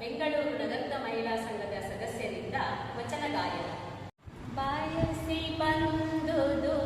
ಬೆಂಗಳೂರು ನಗರದ ಮಹಿಳಾ ಸಂಘದ ಸದಸ್ಯರಿಂದ ವಚನ ಗಾಯನ. ಬಯಸಿ ಬಂದುದು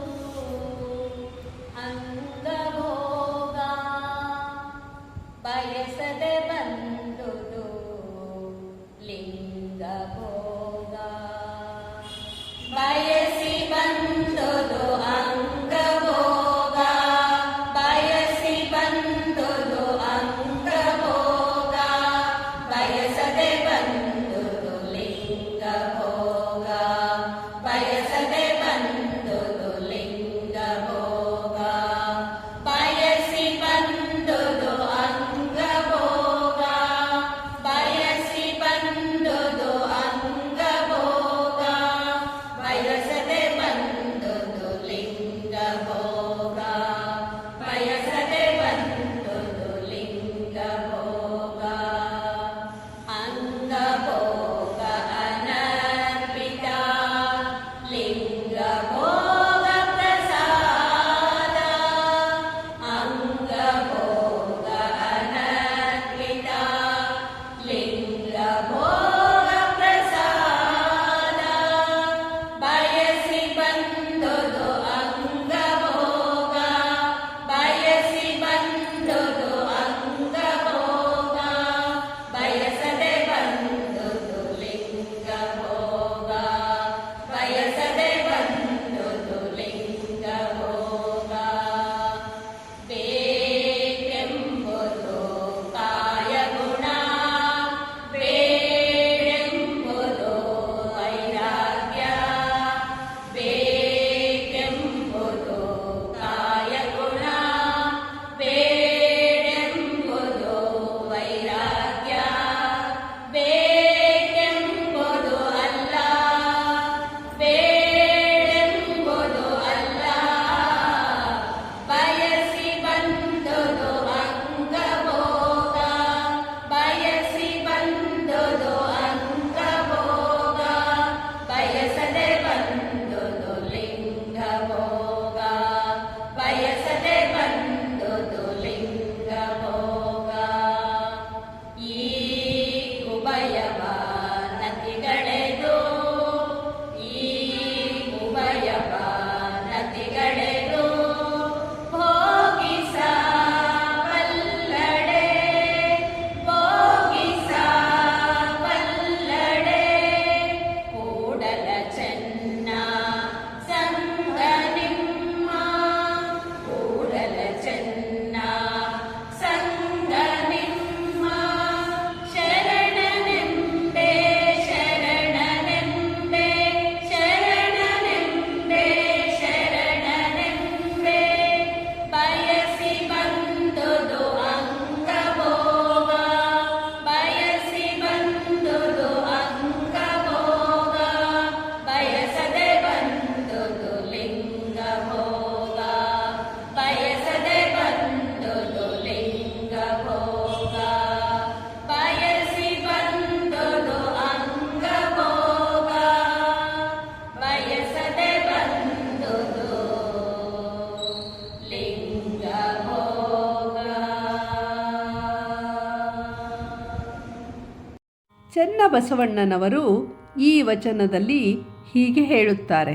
ಚೆನ್ನಬಸವಣ್ಣನವರು ಈ ವಚನದಲ್ಲಿ ಹೀಗೆ ಹೇಳುತ್ತಾರೆ.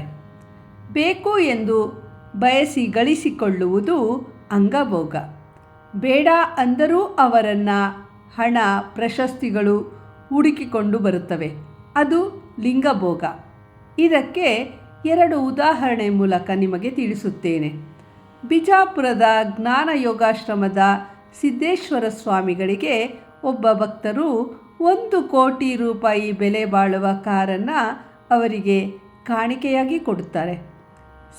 ಬೇಕು ಎಂದು ಬಯಸಿ ಗಳಿಸಿಕೊಳ್ಳುವುದು ಅಂಗಭೋಗ. ಬೇಡ ಅಂದರೂ ಅವರನ್ನು ಹಣ, ಪ್ರಶಸ್ತಿಗಳು ಹುಡುಕಿಕೊಂಡು ಬರುತ್ತವೆ. ಅದು ಲಿಂಗಭೋಗ. ಇದಕ್ಕೆ ಎರಡು ಉದಾಹರಣೆ ಮೂಲಕ ನಿಮಗೆ ತಿಳಿಸುತ್ತೇನೆ. ಬಿಜಾಪುರದ ಜ್ಞಾನ ಯೋಗಾಶ್ರಮದ ಸಿದ್ದೇಶ್ವರ ಸ್ವಾಮಿಗಳಿಗೆ ಒಬ್ಬ ಭಕ್ತರು ಒಂದು ಕೋಟಿ ರೂಪಾಯಿ ಬೆಲೆ ಬಾಳುವ ಕಾರನ್ನು ಅವರಿಗೆ ಕಾಣಿಕೆಯಾಗಿ ಕೊಡುತ್ತಾರೆ.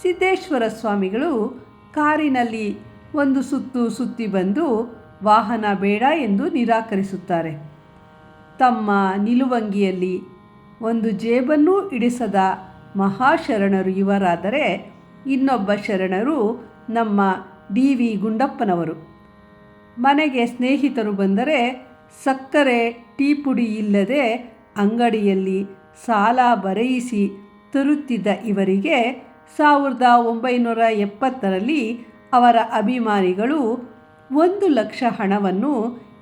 ಸಿದ್ದೇಶ್ವರ ಸ್ವಾಮಿಗಳು ಕಾರಿನಲ್ಲಿ ಒಂದು ಸುತ್ತು ಸುತ್ತಿ ಬಂದು ವಾಹನ ಬೇಡ ಎಂದು ನಿರಾಕರಿಸುತ್ತಾರೆ. ತಮ್ಮ ನಿಲುವಂಗಿಯಲ್ಲಿ ಒಂದು ಜೇಬನ್ನೂ ಇಡಿಸದ ಮಹಾಶರಣರು ಇವರಾದರೆ ಇನ್ನೊಬ್ಬ ಶರಣರು ನಮ್ಮ ಡಿ ವಿ ಗುಂಡಪ್ಪನವರು. ಮನೆಗೆ ಸ್ನೇಹಿತರು ಬಂದರೆ ಸಕ್ಕರೆ ಟೀ ಪುಡಿ ಇಲ್ಲದೆ ಅಂಗಡಿಯಲ್ಲಿ ಸಾಲ ಬರೆಯಿಸಿ ತರುತ್ತಿದ್ದ ಇವರಿಗೆ ಸಾವಿರದ ಒಂಬೈನೂರ ಎಪ್ಪತ್ತರಲ್ಲಿ ಅವರ ಅಭಿಮಾನಿಗಳು ಒಂದು ಲಕ್ಷ ಹಣವನ್ನು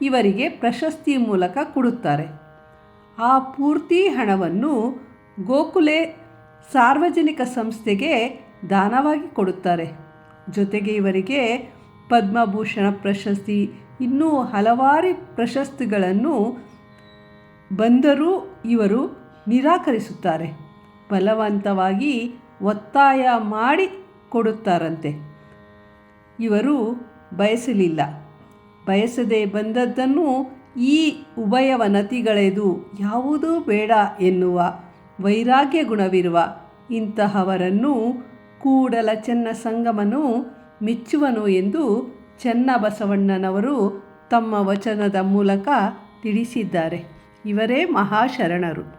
ಇವರಿಗೆ ಪ್ರಶಸ್ತಿ ಮೂಲಕ ಕೊಡುತ್ತಾರೆ. ಆ ಪೂರ್ತಿ ಹಣವನ್ನು ಗೋಕುಲೆ ಸಾರ್ವಜನಿಕ ಸಂಸ್ಥೆಗೆ ದಾನವಾಗಿ ಕೊಡುತ್ತಾರೆ. ಜೊತೆಗೆ ಇವರಿಗೆ ಪದ್ಮಭೂಷಣ ಪ್ರಶಸ್ತಿ ಇನ್ನೂ ಹಲವಾರು ಪ್ರಶಸ್ತಿಗಳನ್ನು ಬಂದರೂ ಇವರು ನಿರಾಕರಿಸುತ್ತಾರೆ. ಬಲವಂತವಾಗಿ ಒತ್ತಾಯ ಮಾಡಿ ಕೊಡುತ್ತಾರಂತೆ. ಇವರು ಬಯಸಲಿಲ್ಲ. ಬಯಸದೆ ಬಂದದ್ದನ್ನು ಈ ಉಭಯವನತಿಗಳೆದು ಯಾವುದೂ ಬೇಡ ಎನ್ನುವ ವೈರಾಗ್ಯ ಗುಣವಿರುವ ಇಂತಹವರನ್ನು ಕೂಡಲ ಚೆನ್ನ ಸಂಗಮನು ಮೆಚ್ಚುವನು ಎಂದು ಚೆನ್ನಬಸವಣ್ಣನವರು ತಮ್ಮ ವಚನದ ಮೂಲಕ ತಿಳಿಸಿದ್ದಾರೆ. ಇವರೇ ಮಹಾಶರಣರು.